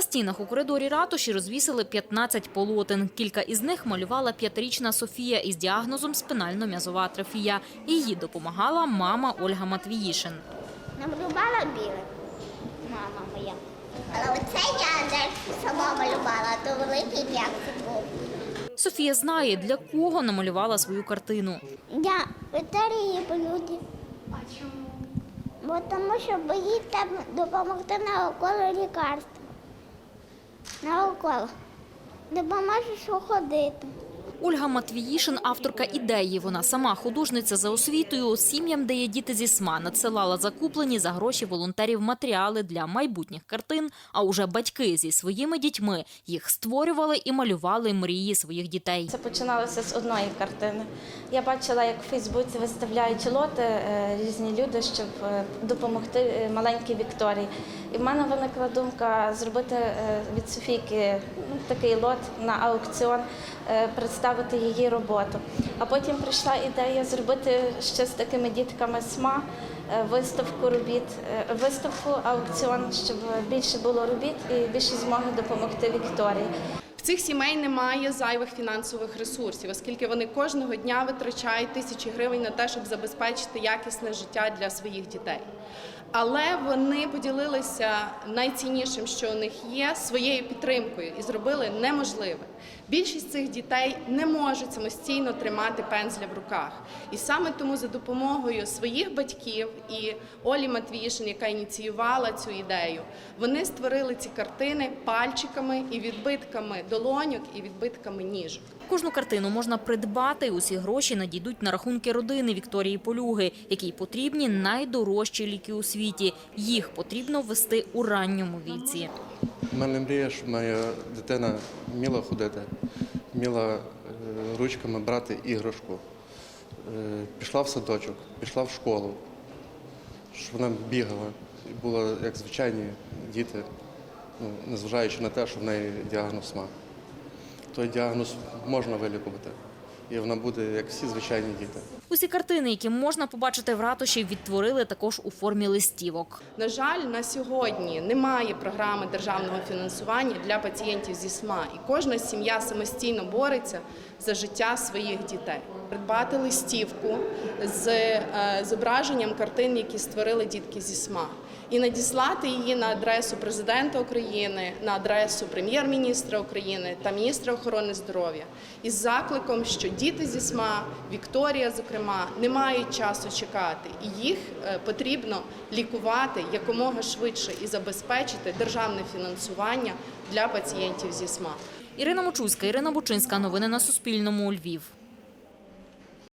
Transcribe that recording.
На стінах у коридорі ратуші розвісили 15 полотен. Кілька із них малювала п'ятирічна Софія із діагнозом спинально-м'язова атрофія. Її допомагала мама Ольга Матвіїшин. Намалювала біле. Мама моя. Але оце я не сама малювала, то великий м'який був. Софія знає, для кого намалювала свою картину. Я ветерії люди. А чому? Бо тому що боїться допомогти на уколи лікарства. На укол. Допоможеш ходити. Ольга Матвіїшин – авторка ідеї. Вона сама художниця за освітою. Сім'ям, де є діти зі СМА, надсилала закуплені за гроші волонтерів матеріали для майбутніх картин. А уже батьки зі своїми дітьми їх створювали і малювали мрії своїх дітей. Це починалося з одної картини. Я бачила, як в Фейсбуці виставляють лоти е, різні люди, щоб е, допомогти е, маленькій Вікторії. І в мене виникла думка зробити від Софійки ну, такий лот на аукціон, е, представити її роботу. А потім прийшла ідея зробити ще з такими дітками СМА е, виставку робіт, е, виставку аукціон, щоб більше було робіт і більше змоги допомогти Вікторії. В цих сімей немає зайвих фінансових ресурсів, оскільки вони кожного дня витрачають тисячі гривень на те, щоб забезпечити якісне життя для своїх дітей. Але вони поділилися найціннішим, що у них є, своєю підтримкою і зробили неможливе. Більшість цих дітей не можуть самостійно тримати пензля в руках. І саме тому за допомогою своїх батьків і Олі Матвішин, яка ініціювала цю ідею, вони створили ці картини пальчиками і відбитками долоньок і відбитками ніжок. Кожну картину можна придбати. Усі гроші надійдуть на рахунки родини Вікторії Полюги, якій потрібні найдорожчі ліки у світі. Їх потрібно ввести у ранньому віці. У мене мрія, щоб моя дитина вміла ходити, вміла е, ручками брати іграшку, е, пішла в садочок, пішла в школу, щоб вона бігала. І була як звичайні діти, ну, незважаючи на те, що в неї діагноз ма. Той діагноз можна вилікувати, і вона буде як всі звичайні діти. Усі картини, які можна побачити в ратуші, відтворили також у формі листівок. На жаль, на сьогодні немає програми державного фінансування для пацієнтів зі СМА, і кожна сім'я самостійно бореться за життя своїх дітей. Придбати листівку з е, зображенням картин, які створили дітки зі СМА, і надіслати її на адресу президента України, на адресу прем'єр-міністра України та міністра охорони здоров'я із закликом, що діти зі СМА, Вікторія, зокрема, не мають часу чекати, і їх е, потрібно лікувати якомога швидше і забезпечити державне фінансування для пацієнтів зі СМА. Ірина Мочульська, Ірина Бучинська. Новини на Суспільному. Львів.